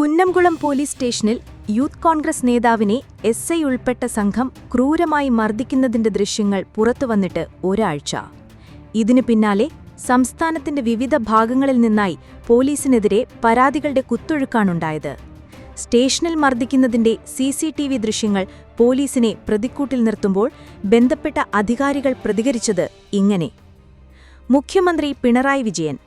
Kunnamkulam police സ്റ്റേഷനിൽ youth Congress നേതാവിനെ S I ഉൾപ്പെട്ട സംഘം ക്രൂരമായി മർദ്ദിക്കുന്നതിന്റെ ദൃശ്യങ്ങൾ പുറത്തുവന്നിട്ട് ഒരാഴ്ച. ഇതിനു പിന്നാലെ സംസ്ഥാനത്തിന്റെ വിവിധ ഭാഗങ്ങളിൽ നിന്നായി പോലീസിനെതിരെ പരാതികളുടെ കുത്തൊഴുക്കാണുണ്ടായത്. സ്റ്റേഷനിൽ മർദ്ദിക്കുന്നതിന്റെ സി സി ടി വി ദൃശ്യങ്ങൾ പോലീസിനെ പ്രതിക്കൂട്ടിൽ നിർത്തുമ്പോൾ ബന്ധപ്പെട്ട അധികാരികൾ പ്രതികരിച്ചത് ഇങ്ങനെ. മുഖ്യമന്ത്രി പിണറായി വിജയൻ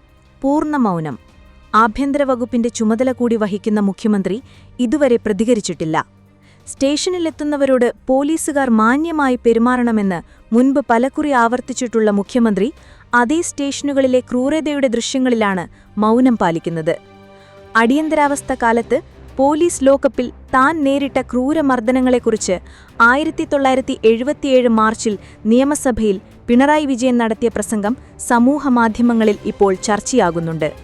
പൂർണ മൗനം. ആഭ്യന്തര വകുപ്പിന്റെ ചുമതല കൂടി വഹിക്കുന്ന മുഖ്യമന്ത്രി ഇതുവരെ പ്രതികരിച്ചിട്ടില്ല. സ്റ്റേഷനിലെത്തുന്നവരോട് പോലീസുകാർ മാന്യമായി പെരുമാറണമെന്ന് മുൻപ് പലക്കുറി ആവർത്തിച്ചിട്ടുള്ള മുഖ്യമന്ത്രി അതേ സ്റ്റേഷനുകളിലെ ക്രൂരതയുടെ ദൃശ്യങ്ങളിലാണ് മൗനം പാലിക്കുന്നത്. അടിയന്തരാവസ്ഥ കാലത്ത് പോലീസ് ലോക്കപ്പിൽ താൻ നേരിട്ട ക്രൂരമർദ്ദനങ്ങളെക്കുറിച്ച് ആയിരത്തി തൊള്ളായിരത്തി എഴുപത്തിയേഴ് മാർച്ചിൽ നിയമസഭയിൽ പിണറായി വിജയൻ നടത്തിയ പ്രസംഗം സമൂഹമാധ്യമങ്ങളിൽ ഇപ്പോൾ ചർച്ചയാകുന്നുണ്ട്.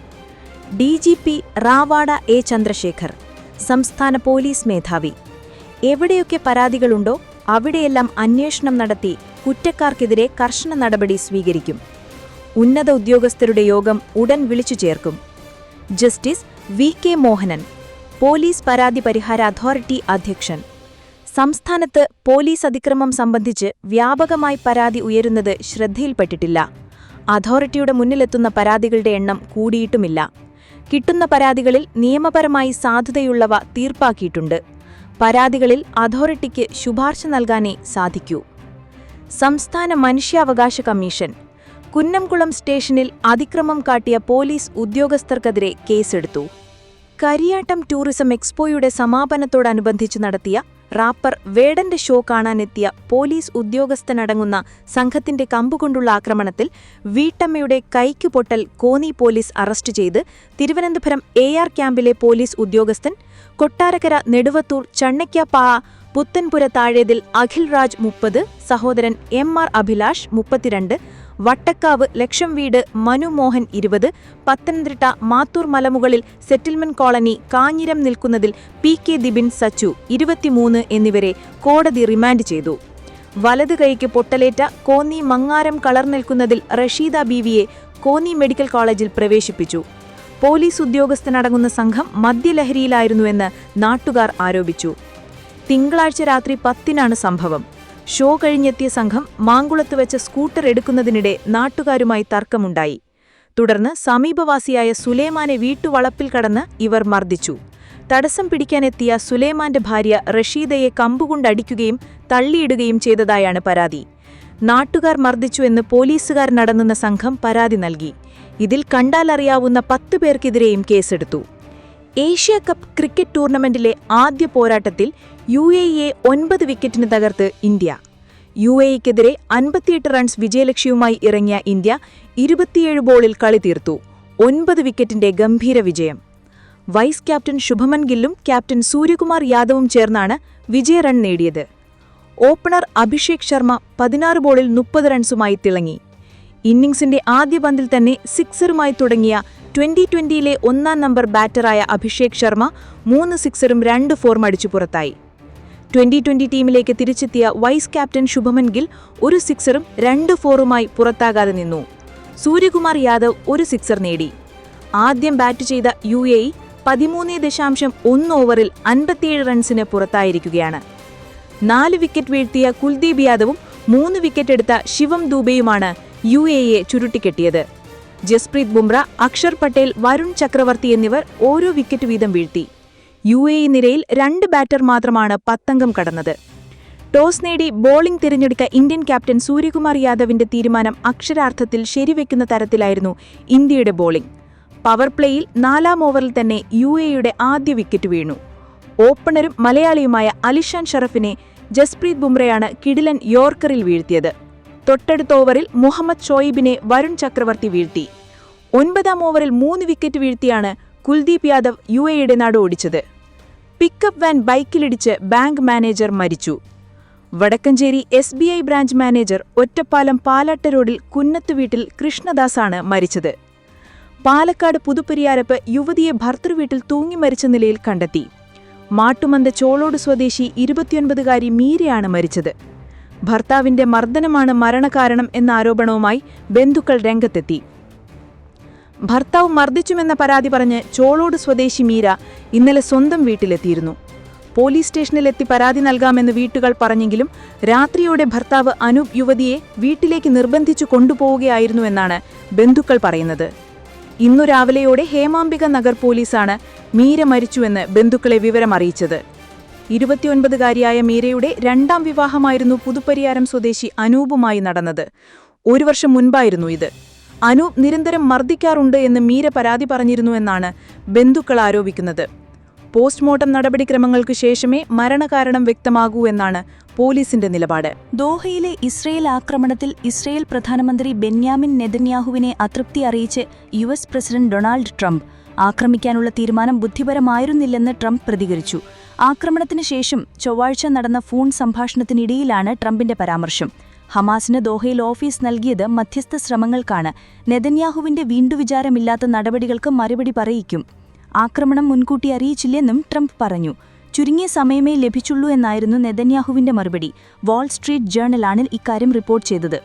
D G P Rawada A Chandrasekhar സംസ്ഥാന പോലീസ് മേധാവി. എവിടെയൊക്കെ പരാതികളുണ്ടോ അവിടെയെല്ലാം അന്വേഷണം നടത്തി കുറ്റക്കാർക്കെതിരെ കർശന നടപടി സ്വീകരിക്കും. ഉന്നത ഉദ്യോഗസ്ഥരുടെ യോഗം ഉടൻ വിളിച്ചു ചേർക്കും. Justice V K Mohanan police പരാതി പരിഹാര അതോറിറ്റി അധ്യക്ഷൻ. സംസ്ഥാനത്ത് പോലീസ് അതിക്രമം സംബന്ധിച്ച് വ്യാപകമായി പരാതി ഉയരുന്നത് ശ്രദ്ധയിൽപ്പെട്ടിട്ടില്ല. അതോറിറ്റിയുടെ മുന്നിലെത്തുന്ന പരാതികളുടെ എണ്ണം കൂടിയിട്ടുമില്ല. കിട്ടുന്ന പരാതികളിൽ നിയമപരമായി സാധുതയുള്ളവ തീർപ്പാക്കിയിട്ടുണ്ട്. പരാതികളിൽ അതോറിറ്റിക്ക് ശുപാർശ നൽകാനേ സാധിക്കൂ. സംസ്ഥാന മനുഷ്യാവകാശ കമ്മീഷൻ കുന്നംകുളം സ്റ്റേഷനിൽ അതിക്രമം കാട്ടിയ പോലീസ് ഉദ്യോഗസ്ഥർക്കെതിരെ കേസെടുത്തു. കരിയാട്ടം ടൂറിസം എക്സ്പോയുടെ സമാപനത്തോടനുബന്ധിച്ച് നടത്തിയ റാപ്പർ വേടന്റെ ഷോ കാണാനെത്തിയ പോലീസ് ഉദ്യോഗസ്ഥനടങ്ങുന്ന സംഘത്തിന്റെ കമ്പുകൊണ്ടുള്ള ആക്രമണത്തിൽ വീട്ടമ്മയുടെ കൈക്കു പൊട്ടൽ കോന്നി പോലീസ് അറസ്റ്റ് ചെയ്ത് തിരുവനന്തപുരം എ ആർ ക്യാമ്പിലെ പോലീസ് ഉദ്യോഗസ്ഥൻ കൊട്ടാരക്കര നെടുവത്തൂർ ചണ്ണയ്ക്കാപ്പാ പുത്തൻപുര താഴേതിൽ അഖിൽ രാജ് മുപ്പത് സഹോദരൻ എം ആർ അഭിലാഷ് മുപ്പത്തിരണ്ട് വട്ടക്കാവ് ലക്ഷം വീട് മനുമോഹൻ ഇരുപത് പത്തനംതിട്ട മാത്തൂർ മലമുകളിൽ സെറ്റിൽമെന്റ് കോളനി കാഞ്ഞിരം നിൽക്കുന്നതിൽ പി കെ ദിബിൻ സച്ചു ഇരുപത്തിമൂന്ന് എന്നിവരെ കോടതി റിമാൻഡ് ചെയ്തു. വലത് കൈക്ക് പൊട്ടലേറ്റ കോന്നി മങ്ങാരം കളർ നിൽക്കുന്നതിൽ റഷീദ ബീവിയെ കോന്നി മെഡിക്കൽ കോളേജിൽ പ്രവേശിപ്പിച്ചു. പോലീസ് ഉദ്യോഗസ്ഥനടങ്ങുന്ന സംഘം മദ്യലഹരിയിലായിരുന്നുവെന്ന് നാട്ടുകാർ ആരോപിച്ചു. തിങ്കളാഴ്ച രാത്രി പത്തിനാണ് സംഭവം. ഷോ കഴിഞ്ഞെത്തിയ സംഘം മാങ്കുളത്ത് വെച്ച സ്കൂട്ടർ എടുക്കുന്നതിനിടെ നാട്ടുകാരുമായി തർക്കമുണ്ടായി. തുടർന്ന് സമീപവാസിയായ സുലേമാനെ വീട്ടുവളപ്പിൽ കടന്ന് ഇവർ മർദ്ദിച്ചു. തടസ്സം പിടിക്കാനെത്തിയ സുലേമാന്റെ ഭാര്യ റഷീദയെ കമ്പുകൊണ്ടടിക്കുകയും തള്ളിയിടുകയും ചെയ്തതായാണ് പരാതി. നാട്ടുകാർ മർദ്ദിച്ചുവെന്ന് പോലീസുകാർ നടന്നുന്ന സംഘം പരാതി നൽകി. ഇതിൽ കണ്ടാലറിയാവുന്ന പത്തു പേർക്കെതിരെയും കേസെടുത്തു. ഏഷ്യ കപ്പ് ക്രിക്കറ്റ് ടൂർണമെന്റിലെ ആദ്യ പോരാട്ടത്തിൽ യു എ ഇയെ ഒൻപത് വിക്കറ്റിന് തകർത്ത് ഇന്ത്യ. യു എ ഇക്കെതിരെ അൻപത്തിയെട്ട് റൺസ് വിജയലക്ഷ്യവുമായി ഇറങ്ങിയ ഇന്ത്യ ഇരുപത്തിയേഴ് ബോളിൽ കളി തീർത്തു. ഒൻപത് വിക്കറ്റിന്റെ ഗംഭീര വിജയം. വൈസ് ക്യാപ്റ്റൻ ശുഭമൻ ഗില്ലും ക്യാപ്റ്റൻ സൂര്യകുമാർ യാദവും ചേർന്നാണ് വിജയ റൺ നേടിയത്. ഓപ്പണർ അഭിഷേക് ശർമ്മ പതിനാറ് ബോളിൽ മുപ്പത് റൺസുമായി തിളങ്ങി. ഇന്നിംഗ്സിന്റെ ആദ്യ പന്തിൽ തന്നെ സിക്സറുമായി തുടങ്ങിയ ട്വന്റി ട്വന്റിയിലെ ഒന്നാം നമ്പർ ബാറ്ററായ അഭിഷേക് ശർമ്മ മൂന്ന് സിക്സറും രണ്ട് ഫോറും അടിച്ചു പുറത്തായി. ട്വന്റി ട്വന്റി ടീമിലേക്ക് തിരിച്ചെത്തിയ വൈസ് ക്യാപ്റ്റൻ ശുഭമൻ ഗിൽ ഒരു സിക്സറും രണ്ട് ഫോറുമായി പുറത്താകാതെ നിന്നു. സൂര്യകുമാർ യാദവ് ഒരു സിക്സർ നേടി. ആദ്യം ബാറ്റ് ചെയ്ത യു എ പതിമൂന്ന് ദശാംശം ഒന്ന് ഓവറിൽ അൻപത്തിയേഴ് റൺസിന് പുറത്തായിരിക്കുകയാണ്. നാല് വിക്കറ്റ് വീഴ്ത്തിയ കുൽദീപ് യാദവും മൂന്ന് വിക്കറ്റ് എടുത്ത ശിവം ദൂബെയുമാണ് യു എയെ ചുരുട്ടിക്കെട്ടിയത്. ജസ്പ്രീത് ബുംറ അക്ഷർ പട്ടേൽ വരുൺ ചക്രവർത്തി എന്നിവർ ഓരോ വിക്കറ്റ് വീതം വീഴ്ത്തി. യു എ നിരയിൽ രണ്ട് ബാറ്റർ മാത്രമാണ് പത്തംഗം കടന്നത്. ടോസ് നേടി ബോളിംഗ് തിരഞ്ഞെടുക്ക ഇന്ത്യൻ ക്യാപ്റ്റൻ സൂര്യകുമാർ യാദവിന്റെ തീരുമാനം അക്ഷരാർത്ഥത്തിൽ ശരിവെക്കുന്ന തരത്തിലായിരുന്നു ഇന്ത്യയുടെ ബോളിംഗ്. പവർ പ്ലേയിൽ നാലാം ഓവറിൽ തന്നെ യു എയുടെ ആദ്യ വിക്കറ്റ് വീണു. ഓപ്പണറും മലയാളിയുമായ അലിഷാൻ ഷറഫിനെ ജസ്പ്രീത് ബുംറയാണ് കിടിലൻ യോർക്കറിൽ വീഴ്ത്തിയത്. തൊട്ടടുത്ത ഓവറിൽ മുഹമ്മദ് ഷോയിബിനെ വരുൺ ചക്രവർത്തി വീഴ്ത്തി. ഒൻപതാം ഓവറിൽ മൂന്ന് വിക്കറ്റ് വീഴ്ത്തിയാണ് കുൽദീപ് യാദവ് യു എയുടെ നാട് ഓടിച്ചത്. പിക്കപ്പ് വാൻ ബൈക്കിലിടിച്ച് ബാങ്ക് മാനേജർ മരിച്ചു. Vadakkanchery S B I branch manager Ottapalam Palat റോഡിൽ കുന്നത്ത് വീട്ടിൽ കൃഷ്ണദാസാണ് മരിച്ചത്. പാലക്കാട് പുതുപ്പരിയാരപ്പ് യുവതിയെ ഭർത്തൃവീട്ടിൽ തൂങ്ങി മരിച്ച നിലയിൽ കണ്ടെത്തി. മാട്ടുമന്ത ചോളോട് സ്വദേശി ഇരുപത്തിയൊൻപതുകാരി മീരയാണ് മരിച്ചത്. ഭർത്താവിന്റെ മർദ്ദനമാണ് മരണകാരണം എന്ന ആരോപണവുമായി ബന്ധുക്കൾ രംഗത്തെത്തി. ഭർത്താവ് മർദ്ദിച്ചുമെന്ന പരാതി പറഞ്ഞ് ചോളോട് സ്വദേശി മീര ഇന്നലെ സ്വന്തം വീട്ടിലെത്തിയിരുന്നു. പോലീസ് സ്റ്റേഷനിലെത്തി പരാതി നൽകാമെന്ന് വീട്ടുകൾ പറഞ്ഞെങ്കിലും രാത്രിയോടെ ഭർത്താവ് അനൂപ് യുവതിയെ വീട്ടിലേക്ക് നിർബന്ധിച്ചു കൊണ്ടുപോവുകയായിരുന്നുവെന്നാണ് ബന്ധുക്കൾ പറയുന്നത്. ഇന്നു രാവിലെയോടെ ഹേമാംബിക നഗർ പോലീസാണ് മീര മരിച്ചുവെന്ന് ബന്ധുക്കളെ വിവരമറിയിച്ചത് ഇരുപത്തിയൊൻപതുകാരിയായ മീരയുടെ രണ്ടാം വിവാഹമായിരുന്നു പുതുപ്പരിയാരം സ്വദേശി അനൂപുമായി നടന്നത്. ഒരു വർഷം മുൻപായിരുന്നു ഇത്. അനൂപ് നിരന്തരം മർദ്ദിക്കാറുണ്ട് എന്ന് മീര പരാതി പറഞ്ഞിരുന്നുവെന്നാണ് ബന്ധുക്കൾ ആരോപിക്കുന്നത്. പോസ്റ്റ്മോർട്ടം നടപടിക്രമങ്ങൾക്ക് ശേഷമേ മരണകാരണം വ്യക്തമാകൂ എന്നാണ് പോലീസിന്റെ നിലപാട്. ദോഹയിലെ ഇസ്രയേൽ ആക്രമണത്തിൽ ഇസ്രയേൽ പ്രധാനമന്ത്രി ബെന്യാമിൻ നെതന്യാഹുവിനെ അതൃപ്തി അറിയിച്ച് U S president Donald Trump. ആക്രമിക്കാനുള്ള തീരുമാനം ബുദ്ധിപരമായിരുന്നില്ലെന്ന് ട്രംപ് പ്രതികരിച്ചു. ആക്രമണത്തിന് ശേഷം ചൊവ്വാഴ്ച നടന്ന ഫോൺ സംഭാഷണത്തിനിടയിലാണ് ട്രംപിന്റെ പരാമർശം. ഹമാസിന് ദോഹയിൽ ഓഫീസ് നൽകിയത് മധ്യസ്ഥ ശ്രമങ്ങൾക്കാണ്. നെതന്യാഹുവിന്റെ വീണ്ടുവിചാരമില്ലാത്ത നടപടികൾക്ക് മറുപടി പറയിക്കും. ആക്രമണം മുൻകൂട്ടി അറിയിച്ചില്ലെന്നും ട്രംപ് പറഞ്ഞു. ചുരുങ്ങിയ സമയമേ ലഭിച്ചുള്ളൂ എന്നായിരുന്നു നെതന്യാഹുവിന്റെ മറുപടി. വാൾസ്ട്രീറ്റ് ജേർണലാണ് ഇക്കാര്യം റിപ്പോർട്ട് ചെയ്തത്.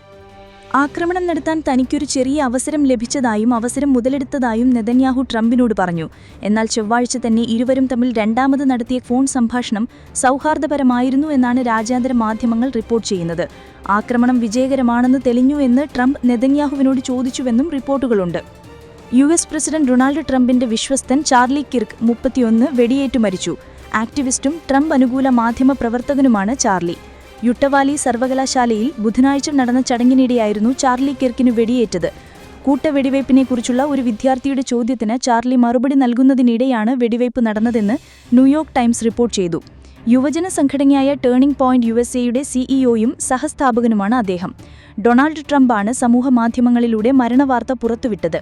ആക്രമണം നടത്താൻ തനിക്കൊരു ചെറിയ അവസരം ലഭിച്ചതായും അവസരം മുതലെടുത്തതായും നെതന്യാഹു ട്രംപിനോട് പറഞ്ഞു. എന്നാൽ ചൊവ്വാഴ്ച തന്നെ ഇരുവരും തമ്മിൽ രണ്ടാമത് നടത്തിയ ഫോൺ സംഭാഷണം സൗഹാർദ്ദപരമായിരുന്നു എന്നാണ് രാജ്യാന്തര മാധ്യമങ്ങൾ റിപ്പോർട്ട് ചെയ്യുന്നത്. ആക്രമണം വിജയകരമാണെന്ന് തെളിഞ്ഞു എന്ന് ട്രംപ് നെതന്യാഹുവിനോട് ചോദിച്ചുവെന്നും റിപ്പോർട്ടുകളുണ്ട്. യു എസ് പ്രസിഡന്റ് ഡൊണാൾഡ് ട്രംപിന്റെ വിശ്വസ്തൻ ചാർലി കിർക്ക് മുപ്പത്തിയൊന്ന് വെടിയേറ്റു മരിച്ചു. ആക്ടിവിസ്റ്റും ട്രംപ് അനുകൂല മാധ്യമ പ്രവർത്തകനുമാണ് ചാർലി. യുട്ടവാലി സർവകലാശാലയിൽ ബുധനാഴ്ച നടന്ന ചടങ്ങിനിടെയായിരുന്നു ചാർലി കിർക്കിന് വെടിയേറ്റത്. കൂട്ട കൂട്ടവെടിവയ്പ്പിനെക്കുറിച്ചുള്ള ഒരു വിദ്യാർത്ഥിയുടെ ചോദ്യത്തിന് ചാർലി മറുപടി നൽകുന്നതിനിടെയാണ് വെടിവയ്പ് നടന്നതെന്ന് ന്യൂയോർക്ക് ടൈംസ് റിപ്പോർട്ട് ചെയ്തു. യുവജന സംഘടനയായ ടേണിംഗ് പോയിന്റ് യു എസ് എയുടെ സിഇഒയും സഹസ്ഥാപകനുമാണ് അദ്ദേഹം. ഡൊണാൾഡ് ട്രംപാണ് സമൂഹമാധ്യമങ്ങളിലൂടെ മരണവാർത്ത പുറത്തുവിട്ടത്.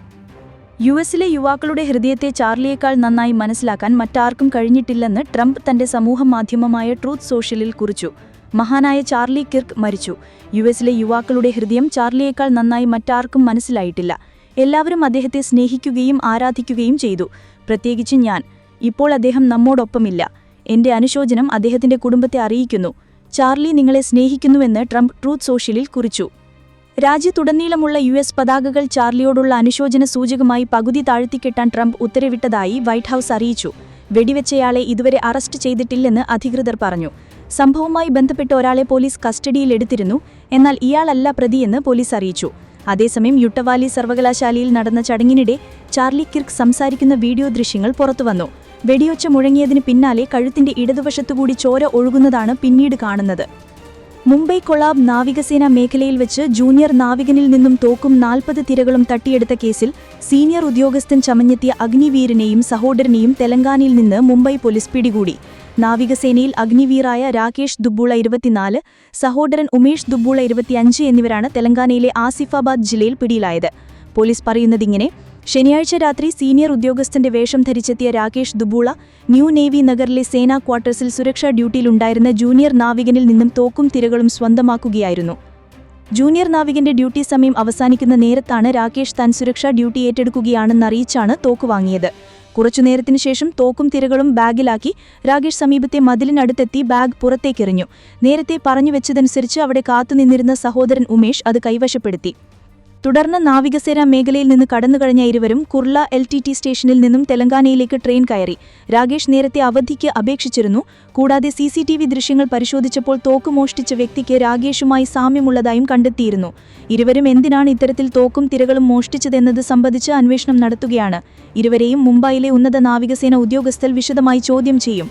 യു എസിലെ യുവാക്കളുടെ ഹൃദയത്തെ ചാർലിയേക്കാൾ നന്നായി മനസ്സിലാക്കാൻ മറ്റാർക്കും കഴിഞ്ഞിട്ടില്ലെന്ന് ട്രംപ് തന്റെ സമൂഹ മാധ്യമമായ ട്രൂത്ത് സോഷ്യലിൽ കുറിച്ചു. മഹാനായ ചാർലി കിർക്ക് മരിച്ചു. യു എസിലെ യുവാക്കളുടെ ഹൃദയം ചാർലിയേക്കാൾ നന്നായി മറ്റാർക്കും മനസ്സിലായിട്ടില്ല. എല്ലാവരും അദ്ദേഹത്തെ സ്നേഹിക്കുകയും ആരാധിക്കുകയും ചെയ്തു. പ്രത്യേകിച്ച് ഞാൻ. ഇപ്പോൾ അദ്ദേഹം നമ്മോടൊപ്പമില്ല. എന്റെ അനുശോചനം അദ്ദേഹത്തിന്റെ കുടുംബത്തെ അറിയിക്കുന്നു. ചാർലി നിങ്ങളെ സ്നേഹിക്കുന്നുവെന്ന് ട്രംപ് ട്രൂത്ത് സോഷ്യലിൽ കുറിച്ചു. രാജ്യത്തുടനീളമുള്ള യു എസ് പതാകകൾ ചാർലിയോടുള്ള അനുശോചന സൂചകമായി പകുതി താഴ്ത്തിക്കെട്ടാൻ ട്രംപ് ഉത്തരവിട്ടതായി വൈറ്റ് ഹൌസ് അറിയിച്ചു. വെടിവെച്ചയാളെ ഇതുവരെ അറസ്റ്റ് ചെയ്തിട്ടില്ലെന്ന് അധികൃതർ പറഞ്ഞു. സംഭവവുമായി ബന്ധപ്പെട്ട് ഒരാളെ പോലീസ് കസ്റ്റഡിയിലെടുത്തിരുന്നു എന്നാൽ ഇയാളല്ല പ്രതിയെന്ന് പോലീസ് അറിയിച്ചു. അതേസമയം യുട്ടവാലി സർവകലാശാലയിൽ നടന്ന ചടങ്ങിനിടെ ചാർലി കിർക്ക് സംസാരിക്കുന്ന വീഡിയോ ദൃശ്യങ്ങൾ പുറത്തുവന്നു വെടിയൊച്ച മുഴങ്ങിയതിന് പിന്നാലെ കഴുത്തിന്റെ ഇടതുവശത്തുകൂടി ചോര ഒഴുകുന്നതാണ് പിന്നീട് കാണുന്നത്. മുംബൈ കൊളാബ് നാവികസേന മേഖലയിൽ വെച്ച് ജൂനിയർ നാവികനിൽ നിന്നും തോക്കും നാൽപ്പത് തിരകളും തട്ടിയെടുത്ത കേസിൽ സീനിയർ ഉദ്യോഗസ്ഥൻ ചമഞ്ഞെത്തിയ അഗ്നിവീരനെയും സഹോദരനെയും തെലങ്കാനയിൽ നിന്ന് മുംബൈ പോലീസ് പിടികൂടി. നാവികസേനയിൽ അഗ്നിവീറായ രാകേഷ് ദുബ്ബുള ഇരുപത്തിനാല് സഹോദരൻ ഉമേഷ് ദുബ്ബുള ഇരുപത്തിയഞ്ച് എന്നിവരാണ് തെലങ്കാനയിലെ ആസിഫാബാദ് ജില്ലയിൽ പിടിയിലായത്. പോലീസ് പറയുന്നതിങ്ങനെ ശനിയാഴ്ച രാത്രി സീനിയർ ഉദ്യോഗസ്ഥന്റെ വേഷം ധരിച്ചെത്തിയ രാകേഷ് ദുബൂള ന്യൂ നേവി നഗറിലെ സേനാ ക്വാർട്ടേഴ്സിൽ സുരക്ഷാ ഡ്യൂട്ടിയിലുണ്ടായിരുന്ന ജൂനിയർ നാവികനിൽ നിന്നും തോക്കും തിരകളും സ്വന്തമാക്കുകയായിരുന്നു. ജൂനിയർ നാവികന്റെ ഡ്യൂട്ടി സമയം അവസാനിക്കുന്ന നേരത്താണ് രാകേഷ് താൻ സുരക്ഷാ ഡ്യൂട്ടി ഏറ്റെടുക്കുകയാണെന്നറിയിച്ചാണ് തോക്ക് വാങ്ങിയത്. കുറച്ചുനേരത്തിനു ശേഷം തോക്കും തിരകളും ബാഗിലാക്കി രാകേഷ് സമീപത്തെ മതിലിനടുത്തെത്തി ബാഗ് പുറത്തേക്കെറിഞ്ഞു. നേരത്തെ പറഞ്ഞു പറഞ്ഞുവെച്ചതനുസരിച്ച് അവിടെ കാത്തുനിന്നിരുന്ന സഹോദരൻ ഉമേഷ് അത് കൈവശപ്പെടുത്തി. തുടർന്ന് നാവികസേന മേഖലയിൽ നിന്ന് കടന്നുകഴിഞ്ഞ ഇരുവരും കുർള എൽ ടി ടി സ്റ്റേഷനിൽ നിന്നും തെലങ്കാനയിലേക്ക് ട്രെയിൻ കയറി. രാകേഷ് നേരത്തെ അവധിക്ക് അപേക്ഷിച്ചിരുന്നു. കൂടാതെ സി സി ടി വി ദൃശ്യങ്ങൾ പരിശോധിച്ചപ്പോൾ തോക്ക് മോഷ്ടിച്ച വ്യക്തിക്ക് രാകേഷുമായി സാമ്യമുള്ളതായും കണ്ടെത്തിയിരുന്നു. ഇരുവരും എന്തിനാണ് ഇത്തരത്തിൽ തോക്കും തിരകളും മോഷ്ടിച്ചതെന്നത് സംബന്ധിച്ച് അന്വേഷണം നടത്തുകയാണ്. ഇരുവരെയും മുംബൈയിലെ ഉന്നത നാവികസേന ഉദ്യോഗസ്ഥർ വിശദമായി ചോദ്യം ചെയ്യും.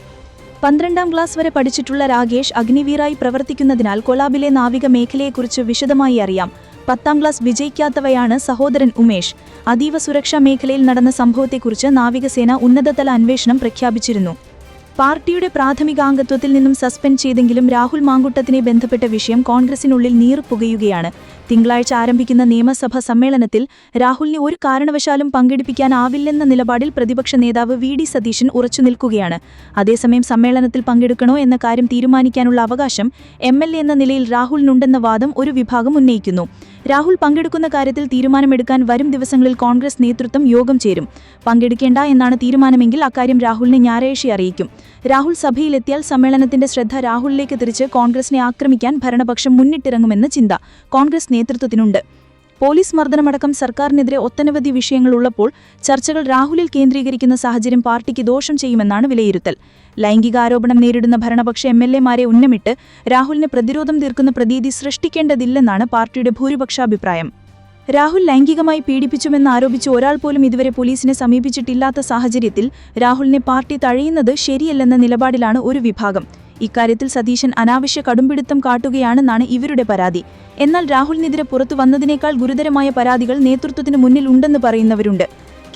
പന്ത്രണ്ടാം ക്ലാസ് വരെ പഠിച്ചിട്ടുള്ള രാകേഷ് അഗ്നിവീറായി പ്രവർത്തിക്കുന്നതിനാൽ കൊലാബിലെ നാവിക മേഖലയെക്കുറിച്ച് വിശദമായി അറിയാം. പത്താം ക്ലാസ് വിജയിക്കാത്തവയാണ് സഹോദരൻ ഉമേഷ്. അതീവ സുരക്ഷാ മേഖലയിൽ നടന്ന സംഭവത്തെക്കുറിച്ച് നാവികസേന ഉന്നതതല അന്വേഷണം പ്രഖ്യാപിച്ചിരുന്നു. പാർട്ടിയുടെ പ്രാഥമികാംഗത്വത്തിൽ നിന്നും സസ്പെൻഡ് ചെയ്തെങ്കിലും രാഹുൽ മാങ്കുട്ടത്തിനെ ബന്ധപ്പെട്ട വിഷയം കോൺഗ്രസിനുള്ളിൽ നീർപ്പുകയുകയാണ് തിങ്കളാഴ്ച ആരംഭിക്കുന്ന നിയമസഭാ സമ്മേളനത്തിൽ രാഹുലിനെ ഒരു കാരണവശാലും പങ്കെടുപ്പിക്കാനാവില്ലെന്ന നിലപാടിൽ പ്രതിപക്ഷ നേതാവ് വി ഡി സതീശൻ ഉറച്ചുനിൽക്കുകയാണ്. അതേസമയം സമ്മേളനത്തിൽ പങ്കെടുക്കണോ എന്ന കാര്യം തീരുമാനിക്കാനുള്ള അവകാശം എം എന്ന നിലയിൽ രാഹുലിനുണ്ടെന്ന വാദം ഒരു വിഭാഗം ഉന്നയിക്കുന്നു. രാഹുൽ പങ്കെടുക്കുന്ന കാര്യത്തിൽ തീരുമാനമെടുക്കാൻ വരും ദിവസങ്ങളിൽ കോൺഗ്രസ് നേതൃത്വം യോഗം ചേരും. പങ്കെടുക്കേണ്ട എന്നാണ് തീരുമാനമെങ്കിൽ അക്കാര്യം രാഹുലിനെ ഞായറാഴ്ച അറിയിക്കും. രാഹുൽ സഭയിലെത്തിയാൽ സമ്മേളനത്തിന്റെ ശ്രദ്ധ രാഹുലിലേക്ക് തിരിച്ച് കോൺഗ്രസിനെ ആക്രമിക്കാൻ ഭരണപക്ഷം മുന്നിട്ടിറങ്ങുമെന്ന ചിന്ത. കോൺഗ്രസ് നേതൃത്വത്തിനുണ്ട്. പോലീസ് മർദ്ദനമടക്കം സർക്കാരിനെതിരെ ഒട്ടനവധി വിഷയങ്ങൾ ഉള്ളപ്പോൾ ചർച്ചകൾ രാഹുലിൽ കേന്ദ്രീകരിക്കുന്ന സാഹചര്യം പാർട്ടിക്ക് ദോഷം ചെയ്യുമെന്നാണ് വിലയിരുത്തൽ. ലൈംഗികാരോപണം നേരിടുന്ന ഭരണപക്ഷ എം എൽ എമാരെ ഉന്നമിട്ട് രാഹുലിന് പ്രതിരോധം തീർക്കുന്ന പ്രതീതി സൃഷ്ടിക്കേണ്ടതില്ലെന്നാണ് പാർട്ടിയുടെ ഭൂരിപക്ഷാഭിപ്രായം. രാഹുൽ ലൈംഗികമായി പീഡിപ്പിച്ചുമെന്ന് ആരോപിച്ച് ഒരാൾ പോലും ഇതുവരെ പോലീസിനെ സമീപിച്ചിട്ടില്ലാത്ത സാഹചര്യത്തിൽ രാഹുലിനെ പാർട്ടി തഴയുന്നത് ശരിയല്ലെന്ന നിലപാടിലാണ് ഒരു വിഭാഗം. ഇക്കാര്യത്തിൽ സതീശൻ അനാവശ്യ കടുംപിടുത്തം കാട്ടുകയാണെന്നാണ് ഇവരുടെ പരാതി. എന്നാൽ രാഹുലിനെതിരെ പുറത്തു വന്നതിനേക്കാൾ ഗുരുതരമായ പരാതികൾ നേതൃത്വത്തിന് മുന്നിൽ ഉണ്ടെന്ന് പറയുന്നവരുണ്ട്.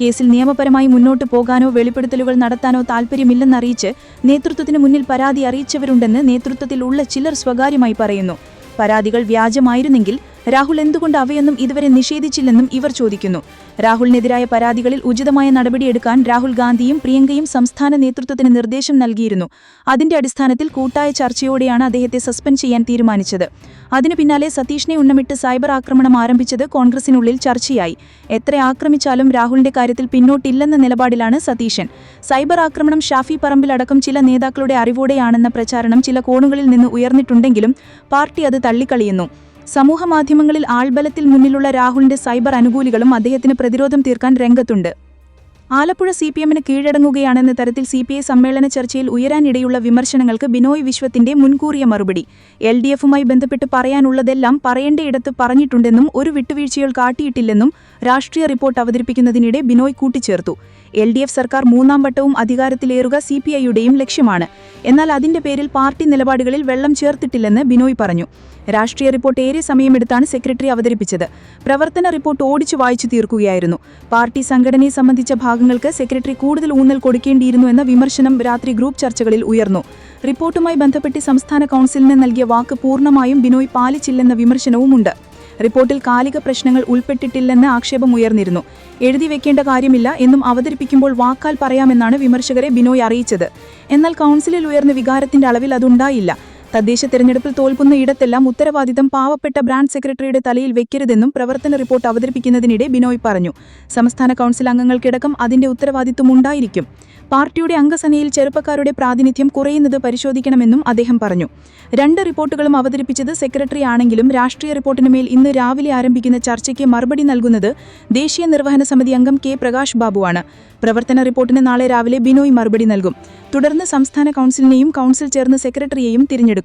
കേസിൽ നിയമപരമായി മുന്നോട്ടു പോകാനോ വെളിപ്പെടുത്തലുകൾ നടത്താനോ താൽപ്പര്യമില്ലെന്നറിയിച്ച് നേതൃത്വത്തിന് മുന്നിൽ പരാതി അറിയിച്ചവരുണ്ടെന്ന് നേതൃത്വത്തിൽ ഉള്ള ചിലർ സ്വകാര്യമായി പറയുന്നു. പരാതികൾ വ്യാജമായിരുന്നെങ്കിൽ രാഹുൽ എന്തുകൊണ്ട് അവയൊന്നും ഇതുവരെ നിഷേധിച്ചില്ലെന്നും ഇവർ ചോദിക്കുന്നു. രാഹുലിനെതിരായ പരാതികളിൽ ഉചിതമായ നടപടിയെടുക്കാൻ രാഹുൽ ഗാന്ധിയും പ്രിയങ്കയും സംസ്ഥാന നേതൃത്വത്തിന് നിർദ്ദേശം നൽകിയിരുന്നു. അതിന്റെ അടിസ്ഥാനത്തിൽ കൂട്ടായ ചർച്ചയോടെയാണ് അദ്ദേഹത്തെ സസ്പെൻഡ് ചെയ്യാൻ തീരുമാനിച്ചത്. അതിനു പിന്നാലെ സതീഷിനെ ഉണ്ണമിട്ട് സൈബർ ആക്രമണം ആരംഭിച്ചത് കോൺഗ്രസിനുള്ളിൽ ചർച്ചയായി. എത്ര ആക്രമിച്ചാലും രാഹുലിന്റെ കാര്യത്തിൽ പിന്നോട്ടില്ലെന്ന നിലപാടിലാണ് സതീശൻ. സൈബർ ആക്രമണം ഷാഫി പറമ്പിലടക്കം ചില നേതാക്കളുടെ അറിവോടെയാണെന്ന പ്രചാരണം ചില കോണുകളിൽ നിന്ന് ഉയർന്നിട്ടുണ്ടെങ്കിലും പാർട്ടി അത് തള്ളിക്കളിയുന്നു. സമൂഹമാധ്യമങ്ങളിൽ ആൾബലത്തിൽ മുന്നിലുള്ള രാഹുലിന്റെ സൈബർ അനുകൂലികളും അദ്ദേഹത്തിന് പ്രതിരോധം തീർക്കാൻ രംഗത്തുണ്ട്. ആലപ്പുഴ സി പി എമ്മിന് കീഴടങ്ങുകയാണെന്ന തരത്തിൽ സി പി ഐ സമ്മേളന ചർച്ചയിൽ ഉയരാനിടയുള്ള വിമർശനങ്ങൾക്ക് ബിനോയ് വിശ്വത്തിന്റെ മുൻകൂറിയ മറുപടി. എൽ ഡി എഫുമായി ബന്ധപ്പെട്ട് പറയാനുള്ളതെല്ലാം പറയേണ്ടയിടത്ത് പറഞ്ഞിട്ടുണ്ടെന്നും ഒരു വിട്ടുവീഴ്ചകൾ കാട്ടിയിട്ടില്ലെന്നും രാഷ്ട്രീയ റിപ്പോർട്ട് അവതരിപ്പിക്കുന്നതിനിടെ ബിനോയ് കൂട്ടിച്ചേർത്തു. എൽ ഡി എഫ് സർക്കാർ മൂന്നാം വട്ടവും അധികാരത്തിലേറുക സി പി ഐയുടെയും ലക്ഷ്യമാണ്. എന്നാൽ അതിന്റെ പേരിൽ പാർട്ടി നിലപാടുകളിൽ വെള്ളം ചേർത്തിട്ടില്ലെന്ന് ബിനോയ് പറഞ്ഞു. രാഷ്ട്രീയ റിപ്പോർട്ട് ഏറെ സമയമെടുത്താണ് സെക്രട്ടറി അവതരിപ്പിച്ചത്. പ്രവർത്തന റിപ്പോർട്ട് ഓടിച്ചു വായിച്ചു തീർക്കുകയായിരുന്നു. പാർട്ടി സംഘടനയെ സംബന്ധിച്ച ഭാഗങ്ങൾക്ക് സെക്രട്ടറി കൂടുതൽ ഊന്നൽ കൊടുക്കേണ്ടിയിരുന്നു എന്ന വിമർശനം രാത്രി ഗ്രൂപ്പ് ചർച്ചകളിൽ ഉയർന്നു. റിപ്പോർട്ടുമായി ബന്ധപ്പെട്ട് സംസ്ഥാന കൗൺസിലിന് നൽകിയ വാക്ക് പൂർണമായും ബിനോയ് പാലിച്ചില്ലെന്ന വിമർശനവുമുണ്ട്. റിപ്പോർട്ടിൽ കാലിക പ്രശ്നങ്ങൾ ഉൾപ്പെട്ടിട്ടില്ലെന്ന് ആക്ഷേപം ഉയർന്നിരുന്നു. എഴുതി വെക്കേണ്ട കാര്യമില്ല എന്നും അവതരിപ്പിക്കുമ്പോൾ വാക്കാൽ പറയാമെന്നാണ് വിമർശകരെ ബിനോയ് അറിയിച്ചത്. എന്നാൽ കൗൺസിലിൽ ഉയർന്ന വികാരത്തിന്റെ അളവിൽ അതുണ്ടായില്ല. തദ്ദേശ തെരഞ്ഞെടുപ്പിൽ തോൽക്കുന്ന ഇടത്തെല്ലാം ഉത്തരവാദിത്തം പാവപ്പെട്ട ബ്രാഞ്ച് സെക്രട്ടറിയുടെ തലയിൽ വെക്കരുതെന്നും പ്രവർത്തന റിപ്പോർട്ട് അവതരിപ്പിക്കുന്നതിനിടെ ബിനോയ് പറഞ്ഞു. സംസ്ഥാന കൗൺസിൽ അംഗങ്ങൾക്കിടക്കം അതിന്റെ ഉത്തരവാദിത്വം ഉണ്ടായിരിക്കും. പാർട്ടിയുടെ അംഗസനയിൽ ചെറുപ്പക്കാരുടെ പ്രാതിനിധ്യം കുറയുന്നത് പരിശോധിക്കണമെന്നും അദ്ദേഹം പറഞ്ഞു. രണ്ട് റിപ്പോർട്ടുകളും അവതരിപ്പിച്ചത് സെക്രട്ടറി ആണെങ്കിലും രാഷ്ട്രീയ റിപ്പോർട്ടിനുമേൽ ഇന്ന് രാവിലെ ആരംഭിക്കുന്ന ചർച്ചയ്ക്ക് മറുപടി നൽകുന്നത് ദേശീയ നിർവഹണ സമിതി അംഗം കെ. പ്രകാശ് ബാബുവാണ് പ്രവർത്തന റിപ്പോർട്ടിന് നാളെ രാവിലെ ബിനോയ് മറുപടി നൽകും. തുടർന്ന് സംസ്ഥാന കൗൺസിലിനെയും കൗൺസിൽ ചേർന്ന് സെക്രട്ടറിയെയും തിരഞ്ഞെടുക്കും.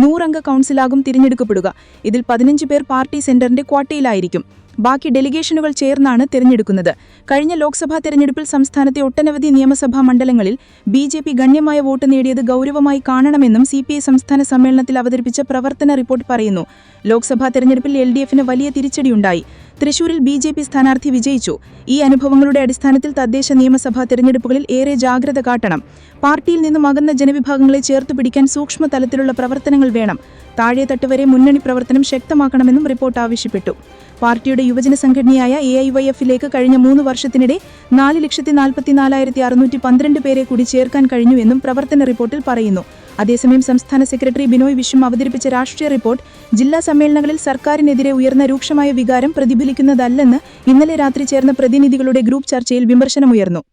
നൂറംഗ കൗൺസിലാകും തിരഞ്ഞെടുക്കപ്പെടുക. ഇതിൽ പതിനഞ്ച് പേർ പാർട്ടി സെന്ററിന്റെ ക്വാട്ടയിലായിരിക്കും ബാക്കി ഡെലിഗേഷനുകൾ ചേർന്നാണ് തിരഞ്ഞെടുക്കുന്നത്. കഴിഞ്ഞ ലോക്സഭാ തെരഞ്ഞെടുപ്പിൽ സംസ്ഥാനത്തെ ഒട്ടനവധി നിയമസഭാ മണ്ഡലങ്ങളിൽ ബി ജെ പി ഗണ്യമായ വോട്ട് നേടിയത് ഗൗരവമായി കാണണമെന്നും സി പി ഐ സംസ്ഥാന സമ്മേളനത്തിൽ അവതരിപ്പിച്ച പ്രവർത്തന റിപ്പോർട്ട് പറയുന്നു. ലോക്സഭാ തെരഞ്ഞെടുപ്പിൽ എൽ ഡി എഫിന് വലിയ തിരിച്ചടിയുണ്ടായി. തൃശൂരിൽ ബി ജെ പി സ്ഥാനാർത്ഥി വിജയിച്ചു. ഈ അനുഭവങ്ങളുടെ അടിസ്ഥാനത്തിൽ തദ്ദേശ നിയമസഭാ തെരഞ്ഞെടുപ്പുകളിൽ ഏറെ ജാഗ്രത കാട്ടണം. പാർട്ടിയിൽ നിന്നും അകന്ന ജനവിഭാഗങ്ങളെ ചേർത്ത് പിടിക്കാൻ സൂക്ഷ്മ തലത്തിലുള്ള പ്രവർത്തനങ്ങൾ വേണം. താഴെത്തട്ട് വരെ മുന്നണി പ്രവർത്തനം ശക്തമാക്കണമെന്നും റിപ്പോർട്ട് ആവശ്യപ്പെട്ടു. പാർട്ടിയുടെ യുവജന സംഘടനയായ എ ഐ വൈ എഫിലേക്ക് കഴിഞ്ഞ മൂന്ന് വർഷത്തിനിടെ നാല് ലക്ഷത്തി നാൽപ്പത്തിനാലായിരത്തി അറുന്നൂറ്റി പന്ത്രണ്ട് പേരെ കൂടി ചേർക്കാൻ കഴിഞ്ഞുവെന്നും പ്രവർത്തന റിപ്പോർട്ടിൽ പറയുന്നു. അതേസമയം സംസ്ഥാന സെക്രട്ടറി ബിനോയ് വിശ്വം അവതരിപ്പിച്ച രാഷ്ട്രീയ റിപ്പോർട്ട് ജില്ലാ സമ്മേളനങ്ങളിൽ സർക്കാരിനെതിരെ ഉയർന്ന രൂക്ഷമായ വികാരം പ്രതിഫലിക്കുന്നതല്ലെന്ന് ഇന്നലെ രാത്രി ചേർന്ന പ്രതിനിധികളുടെ ഗ്രൂപ്പ് ചർച്ചയിൽ വിമർശനമുയർന്നു.